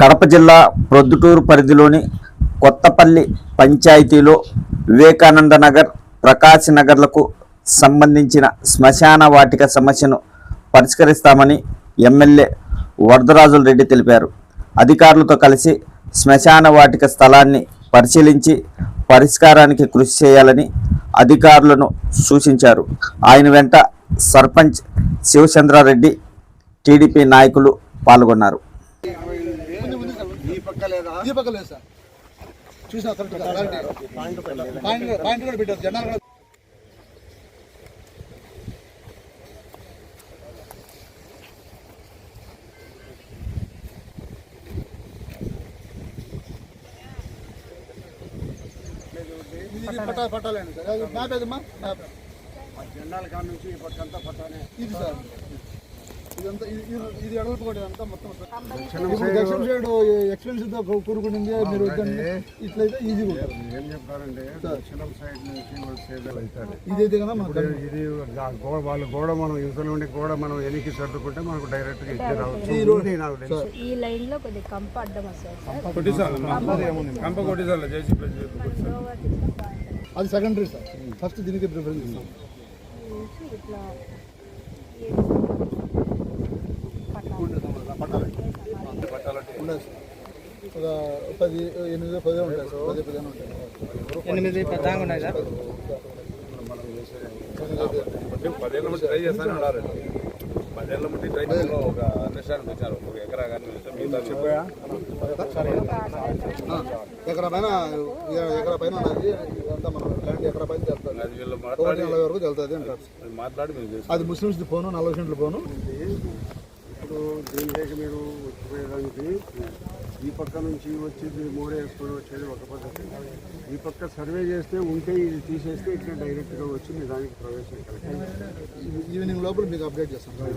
కడప జిల్లా ప్రొద్దుటూరు పరిధిలోని కొత్తపల్లి పంచాయతీలో వివేకానంద నగర్ ప్రకాశ్ నగర్లకు సంబంధించిన శ్మశాన వాటిక సమస్యను పరిష్కరిస్తామని ఎమ్మెల్యే వరదరాజుల రెడ్డి తెలిపారు. అధికారులతో కలిసి శ్మశాన వాటిక స్థలాన్ని పరిశీలించి పరిష్కారానికి కృషి చేయాలని అధికారులను సూచించారు. ఆయన వెంట సర్పంచ్ శివచంద్రారెడ్డి టీడీపీ నాయకులు పాల్గొన్నారు. ఈ పక్క లేదు సార్. చూసిన పాయింట్ పాయింట్ కూడా పెట్టారు. జనాలు కూడా పట్టాలండి సార్. మ్యాప్ ఏదమ్మా? మ్యాప్. జెండాల కాడ నుంచి ఈ పక్కంతా పట్టానే. ఇది సార్. ఇదంతా ఇది ఇది- ఇది ఎడల్పు కూడా ఇదంతా మొత్తం ఇప్పుడు దక్షిణ సైడ్ ఎక్స్పెన్సివ్తో కూరుకుంటుంది మీరు వద్దండి. ఇట్లయితే ఈజీగా ఉంటుంది. ఏం చెప్తారంటే దక్షిణం సైడ్ నుంచి ఇదైతే కదా ఇది వాళ్ళ గోడ మనం యువతల నుండి గోడ మనం వెనక్కి సర్దుకుంటే మనకు డైరెక్ట్గా ఇచ్చే రావచ్చు. ఈ లైన్లో కొద్దిగా కంప అడ్డం వస్తుంది కంప అది సెకండరీ సార్. ఫస్ట్ దీనికి ప్రిఫరెన్స్ ఇస్తాం నుంచి ఇట్లా ఉండదు సార్ ఒక పది ఎనిమిది పది ఉంటాయి సార్. పది పదిహేను ఉంటాయి. ఎనిమిది పెద్దగా ఉన్నాయి సార్. పదేళ్ళ మట్టి ట్రై చేస్తాను ఉన్నారు పదేళ్ళ మట్టి ట్రై చేసిన ఒక రెస్టారెంట్ వచ్చారు. ఒక ఎకరా కానీ చెప్పా ఎకరా పైన ఎకరా పైన ఉన్నది ఇదంతా మనం ల్యాండ్ ఎకరా పైన వెళ్తుంది అది వీళ్ళు మాట్లాడి వరకు వెళ్తుంది అంటారు. మాట్లాడి అది ముస్లిమ్స్ పోను నలభై సెంట్లు పోను ఇప్పుడు దీనిలోకి మీరు వచ్చిపోయేదానికి ఈ పక్క నుంచి వచ్చేది మూడే వేసుకొని వచ్చేది ఒక పద్ధతి. ఈ పక్క సర్వే చేస్తే ఉంటే ఇది తీసేస్తే ఇట్లా డైరెక్ట్గా వచ్చి మీ దానికి ప్రవేశం ఈ- ఈవినింగ్ లోపల మీకు అప్డేట్ చేస్తాం. సార్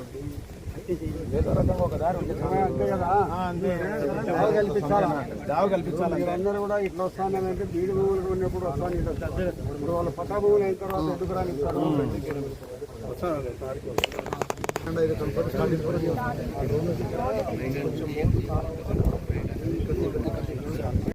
అంతే కదా? దావ కల్పించాలి? దావ కల్పించాలి. మీరందరూ కూడా ఇట్లా వస్తానంటే బీడి భూములు ఉన్నప్పుడు వస్తాను ఇట్లా ఇప్పుడు వాళ్ళ పట్టా భూములు అయిన తర్వాత ఎందుకు రానిస్తారు? అండ్ ఇది కంపల్సరీ